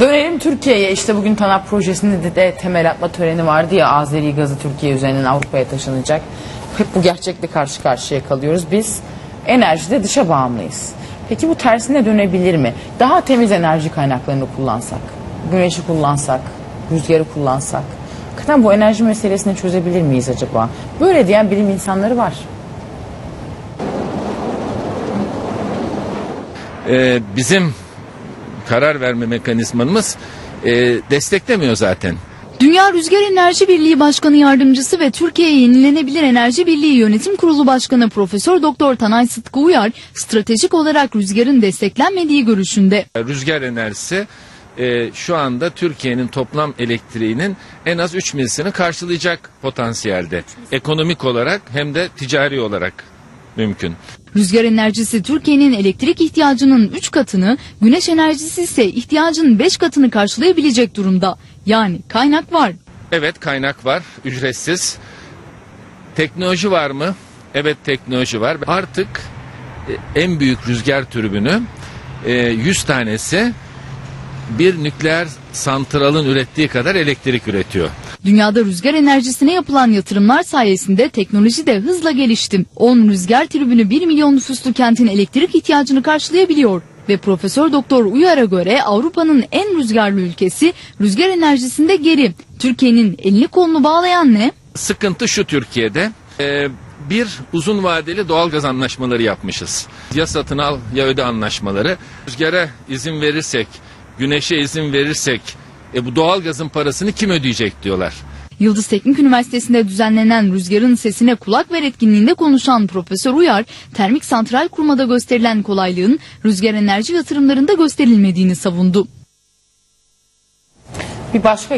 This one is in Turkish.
Dönelim Türkiye'ye. İşte bugün TANAP projesinde de, de temel atma töreni vardı ya Azeri gazı Türkiye üzerinden Avrupa'ya taşınacak. Hep bu gerçekle karşı karşıya kalıyoruz. Biz enerjide dışa bağımlıyız. Peki bu tersine dönebilir mi? Daha temiz enerji kaynaklarını kullansak, güneşi kullansak, rüzgarı kullansak. Hakikaten bu enerji meselesini çözebilir miyiz acaba? Böyle diyen bilim insanları var. Ee, bizim karar verme mekanizmamız e, desteklemiyor zaten. Dünya Rüzgar Enerji Birliği Başkanı Yardımcısı ve Türkiye Yenilenebilir Enerji Birliği Yönetim Kurulu Başkanı Profesör Doktor Tanay Sıtkı Uyar, stratejik olarak rüzgarın desteklenmediği görüşünde. Rüzgar enerjisi e, şu anda Türkiye'nin toplam elektriğinin en az 3 milisini karşılayacak potansiyelde. Ekonomik olarak hem de ticari olarak mümkün. Rüzgar enerjisi Türkiye'nin elektrik ihtiyacının 3 katını, güneş enerjisi ise ihtiyacın 5 katını karşılayabilecek durumda. Yani kaynak var. Evet kaynak var, ücretsiz. Teknoloji var mı? Evet teknoloji var. Artık e, en büyük rüzgar türbünü e, 100 tanesi bir nükleer santralın ürettiği kadar elektrik üretiyor. Dünyada rüzgar enerjisine yapılan yatırımlar sayesinde teknoloji de hızla gelişti. 10 rüzgar tribünü 1 milyon nüfuslu kentin elektrik ihtiyacını karşılayabiliyor. Ve Profesör Doktor Uyar'a göre Avrupa'nın en rüzgarlı ülkesi rüzgar enerjisinde geri. Türkiye'nin elini kolunu bağlayan ne? Sıkıntı şu Türkiye'de. e, bir uzun vadeli doğalgaz anlaşmaları yapmışız. Ya satın al ya öde anlaşmaları. Rüzgara izin verirsek, güneşe izin verirsek e, bu doğalgazın parasını kim ödeyecek diyorlar. Yıldız Teknik Üniversitesi'nde düzenlenen Rüzgarın Sesine Kulak Ver etkinliğinde konuşan Profesör Uyar, termik santral kurmada gösterilen kolaylığın rüzgar enerji yatırımlarında gösterilmediğini savundu. Bir başka